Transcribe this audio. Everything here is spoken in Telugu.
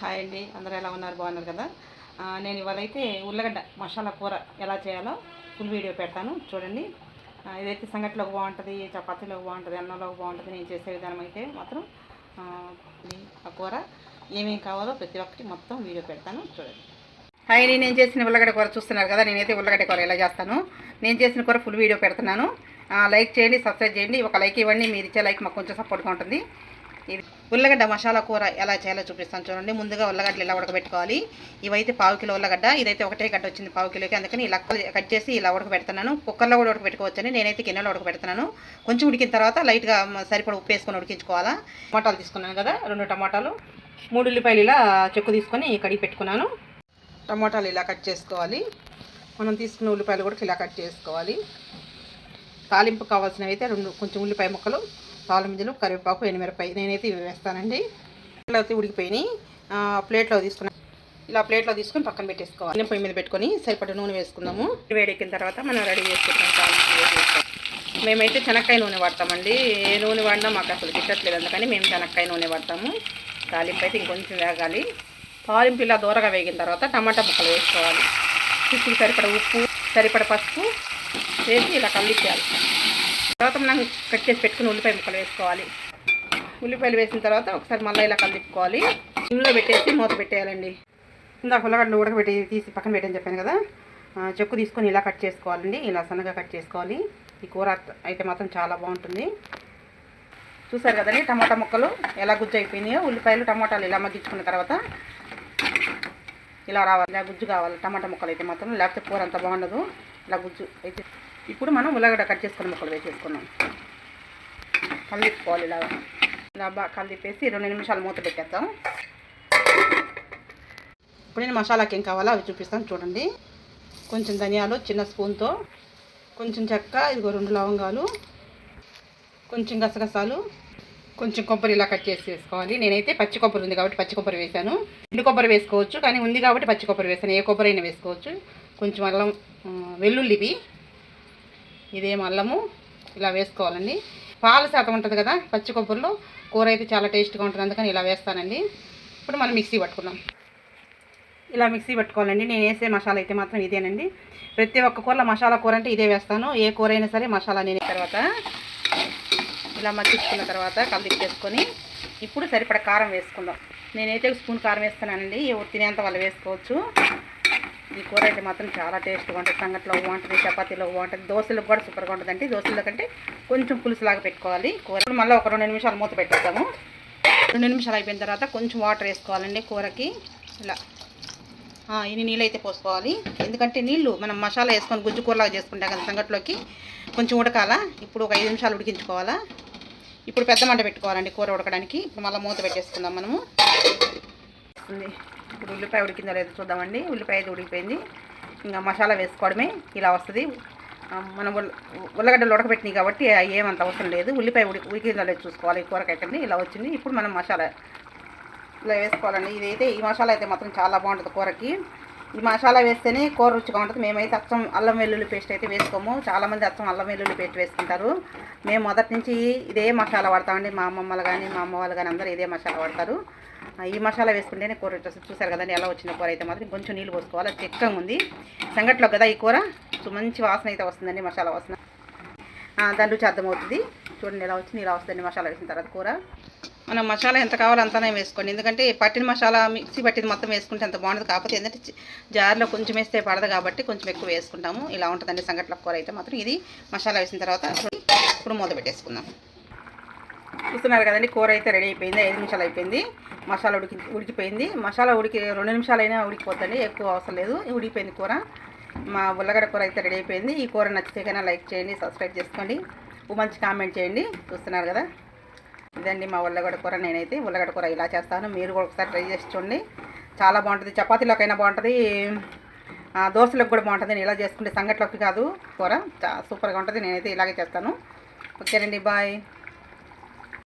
హాయ్ అండి. అందరూ ఎలా ఉన్నారు? బాగున్నారు కదా? నేను ఇవాళైతే ఉల్లగడ్డ మసాలా కూర ఎలా చేయాలో ఫుల్ వీడియో పెడతాను. చూడండి. ఇదైతే సంగటిలోకి బాగుంటుంది చపాతీలోకి బాగుంటుంది అన్నంలోకి బాగుంటుంది. నేను చేసే విధానం అయితే మాత్రం ఆ, ఆ కూర. ఏమేమి కావాలో ప్రతి ఒక్కటి మొత్తం వీడియో పెడతాను. చూడండి. హాయ్ అండి. నేను చేసిన ఉల్లగడ్డ కూర చూస్తున్నారు కదా? నేనైతే ఉల్లగడ్డ కూర ఎలా చేస్తాను? నేను చేసిన కూర ఫుల్ వీడియో పెడుతున్నాను. లైక్ చేయండి సబ్స్క్రైబ్ చేయండి. ఒక లైక్ ఇవ్వండి. మీరు ఇచ్చే లైక్ మాకు కొంచెం సపోర్ట్గా ఉంటుంది. ఇది ఉల్లగడ్డ మసాలా కూర ఎలా చేయాలో చూపిస్తాను చూడండి. ముందుగా ఉల్లగడ్డలు ఇలా ఉడకబెట్టుకోవాలి. ఇవైతే పావు కిలో ఉల్లగడ్డ. ఇదైతే ఒకటే గడ్డ వచ్చింది పావు కిలోకి. అందుకని ఇలా కట్ చేసి ఇలా ఉడకబెడుతున్నాను. కుక్కర్లో కూడా ఉడకబెట్టుకోవచ్చని నేనైతే గిన్నెలో ఉడకబెడుతున్నాను. కొంచెం ఉడికిన తర్వాత లైట్గా సరిపడ ఉప్పు వేసుకొని ఉడికించుకోవాలా. టమాటాలు తీసుకున్నాను కదా రెండు టమాటాలు. మూడు ఉల్లిపాయలు ఇలా చెక్కు తీసుకొని కడిగి పెట్టుకున్నాను. టమాటాలు ఇలా కట్ చేసుకోవాలి. మనం తీసుకున్న ఉల్లిపాయలు కూడా ఇలా కట్ చేసుకోవాలి. తాలింపు కావాల్సినవి అయితే రెండు కొంచెం ఉల్లిపాయ ముక్కలు తాలింపులు కరివేపాకు ఎనిమిరపాయ నేనైతే ఇవి వేస్తానండి. ప్లేట్లో అయితే ఉడికిపోయినాయి. ప్లేట్లో తీసుకున్నాను ఇలా ప్లేట్లో తీసుకొని పక్కన పెట్టేసుకోవాలి. పొయ్యి మీద పెట్టుకొని సరిపడ నూనె వేసుకుందాము. వేడెక్కిన తర్వాత మనం రెడీ చేసుకుంటాం మేమైతే శనక్కాయ నూనె వాడతామండి. ఏ నూనె వాడినా మాకు అసలు గిట్టట్లేదు అందుకని మేము శనక్కాయ నూనె వాడతాము. తాలింపు అయితే ఇంకొంచెం వేగాలి. తాలింపు ఇలా దూరగా వేగిన తర్వాత టమాటా ముక్కలు వేసుకోవాలి. చుట్టూ సరిపడ ఉప్పు సరిపడ పసుపు వేసి ఇలా కలిపేయాలి. తర్వాత మనం కట్ చేసి పెట్టుకుని ఉల్లిపాయ ముక్కలు వేసుకోవాలి. ఉల్లిపాయలు వేసిన తర్వాత ఒకసారి మళ్ళీ ఇలా కలిపుకోవాలి ఇందులో పెట్టేసి మూత పెట్టేయాలండి. ఇందాక ఉల్లగడ్డలు ఉడకబెట్టి తీసి పక్కన పెట్టని చెప్పాను కదా చెక్కు తీసుకొని ఇలా కట్ చేసుకోవాలండి. ఇలా సన్నగా కట్ చేసుకోవాలి. ఈ కూర అయితే మాత్రం చాలా బాగుంటుంది. చూసారు కదండి టమాటా ముక్కలు ఎలా గుజ్జు అయిపోయినాయో? ఉల్లిపాయలు టమాటాలు ఇలా మగ్గించుకున్న తర్వాత ఇలా రావాలి. ఇలా గుజ్జు కావాలి. టమాటా ముక్కలు అయితే మాత్రం లేకపోతే కూర అంత బాగుండదు. ఇలా గుజ్జు అయితే ఇప్పుడు మనం ఉల్లగడ్డ కట్ చేసుకున్న ముక్కలు వేసేసుకున్నాం కలిపుకోవాలి ఇలా. ఇలా బాగా కలిపేసి రెండు నిమిషాలు మూత పెట్టేద్దాం. ఇప్పుడు నేను మసాలాకి ఏం కావాలో అవి చూపిస్తాను చూడండి. కొంచెం ధనియాలు చిన్న స్పూన్తో కొంచెం చెక్క ఇదిగో రెండు లవంగాలు కొంచెం గసగసాలు కొంచెం కొబ్బరి ఇలా కట్ చేసి వేసుకోవాలి నేనైతే పచ్చి కొబ్బరి ఉంది కాబట్టి పచ్చి కొబ్బరి వేసాను ఎండు కొబ్బరి వేసుకోవచ్చు కానీ ఉంది కాబట్టి పచ్చి కొబ్బరి వేసాను ఏ కొబ్బరి అయినా వేసుకోవచ్చు. కొంచెం అల్లం వెల్లుల్లివి ఇదేం అల్లము ఇలా వేసుకోవాలండి. పాల శాతం ఉంటుంది కదా పచ్చి కొబ్బరిలో. కూర అయితే చాలా టేస్ట్గా ఉంటుంది అందుకని ఇలా వేస్తానండి. ఇప్పుడు మనం మిక్సీ పట్టుకుందాం. ఇలా మిక్సీ పట్టుకోవాలండి. నేను వేసే మసాలా అయితే మాత్రం ఇదేనండి. ప్రతి ఒక్క కూరలో మసాలా కూర అంటే ఇదే వేస్తాను. ఏ కూర అయినా సరే మసాలా నేను తర్వాత ఇలా మగ్గించుకున్న తర్వాత కలిపేసుకొని ఇప్పుడు సరిపడ కారం వేసుకుందాం. నేనైతే స్పూన్ కారం వేస్తున్నానండి. ఎవరు తినేంత వాళ్ళు వేసుకోవచ్చు. ఈ కూర అయితే మాత్రం చాలా టేస్ట్గా ఉంటుంది. సంగట్లో బాగుంటుంది చపాతీలో బాగుంటుంది దోశలకు కూడా సూపర్గా ఉంటుందండి. దోశల కంటే కొంచెం పులుసులాగా పెట్టుకోవాలి కూర. మళ్ళీ ఒక రెండు నిమిషాలు మూత పెట్టేద్దాము. రెండు నిమిషాలు అయిపోయిన తర్వాత కొంచెం వాటర్ వేసుకోవాలండి కూరకి. ఇలా. ఇన్ని నీళ్ళు అయితే పోసుకోవాలి. ఎందుకంటే నీళ్ళు మనం మసాలా వేసుకొని గుజ్జు కూరలాగా చేసుకుంటాం కదా సంగట్లోకి. కొంచెం ఉడకాల. ఇప్పుడు ఒక ఐదు నిమిషాలు ఉడికించుకోవాలా. ఇప్పుడు పెద్ద మంట పెట్టుకోవాలండి కూర ఉడకడానికి. ఇప్పుడు మళ్ళీ మూత పెట్టేసుకుందాం మనము. ఇప్పుడు ఉల్లిపాయ ఉడికిందో లేదో చూద్దామండి. ఉల్లిపాయ అయితే ఉడికిపోయింది. ఇంకా మసాలా వేసుకోవడమే ఇలా వస్తుంది. మనం ఉల్లగడ్డలు ఉడకబెట్టినాయి కాబట్టి ఏమంత అవసరం లేదు. ఉల్లిపాయ ఉడి ఉడికిందో లేదో చూసుకోవాలి. ఈ కూరకైతే ఇలా వచ్చింది. ఇప్పుడు మనం మసాలా ఇలా వేసుకోవాలండి. ఇదైతే ఈ మసాలా అయితే మాత్రం చాలా బాగుంటుంది కూరకి. ఈ మసాలా వేస్తేనే కూర రుచిగా ఉంటుంది. మేమైతే అచ్చం అల్లం వెల్లుల్లి పేస్ట్ అయితే వేసుకోము. చాలామంది అచ్చం అల్లం వెల్లుల్లి పేస్ట్ వేసుకుంటారు. మేము మొదటి నుంచి ఇదే మసాలా వాడతామండి. మా అమ్మమ్మలు కానీ మా అమ్మ వాళ్ళు కానీ అందరూ ఇదే మసాలా వాడతారు. ఈ మసాలా వేసుకుంటేనే కూర రుచి చూసారు కదండి ఎలా వచ్చిన కూర అయితే మాత్రం కొంచెం నీళ్ళు పోసుకోవాలి. అది చిక్కగా ఉంది. సంగట్లో కదా ఈ కూర. మంచి వాసన అయితే వస్తుందండి మసాలా వాసన. దాని రుచి అర్థమవుతుంది. చూడండి ఎలా వచ్చింది ఇలా వస్తుందండి మసాలా వేసిన తర్వాత కూర. మనం మసాలా ఎంత కావాలో అంతనే వేసుకోండి. ఎందుకంటే పట్టిన మసాలా మిక్సీ పట్టింది మొత్తం వేసుకుంటే అంత బాగుంటుంది కాకపోతే ఏంటంటే జార్లో కొంచెం వేస్తే పడదు కాబట్టి కొంచెం ఎక్కువ వేసుకుంటాము. ఇలా ఉంటుందండి సంగట్ల కూర అయితే మాత్రం. ఇది మసాలా వేసిన తర్వాత ఇప్పుడు మూత పెట్టేసుకుందాం. చూస్తున్నారు కదండి కూర అయితే రెడీ అయిపోయింది ఐదు నిమిషాలు అయిపోయింది. మసాలా ఉడికి ఉడికిపోయింది. మసాలా ఉడికి రెండు నిమిషాలైనా ఉడికిపోతుంది ఎక్కువ అవసరం లేదు ఉడికిపోయింది కూర. మా ఉల్లగడ్డ కూర అయితే రెడీ అయిపోయింది. ఈ కూర నచ్చితే కన్నా లైక్ చేయండి సబ్స్క్రైబ్ చేసుకోండి. మంచి కామెంట్ చేయండి చూస్తున్నారు కదా. ఇదండి మా ఉల్లగడ్డ కూర నేనైతే ఉల్లగడ్డ కూర ఇలా చేస్తాను. మీరు కూడా ఒకసారి ట్రై చేసి చూడండి. చాలా బాగుంటుంది. చపాతీలోకైనా బాగుంటుంది. ఆ, దోశలకు కూడా బాగుంటుంది. నేను ఇలా చేసుకుంటే సంగట్లోకి కాదు కూర. చా సూపర్గా ఉంటుంది. నేనైతే ఇలాగే చేస్తాను. ఓకేనండి బాయ్.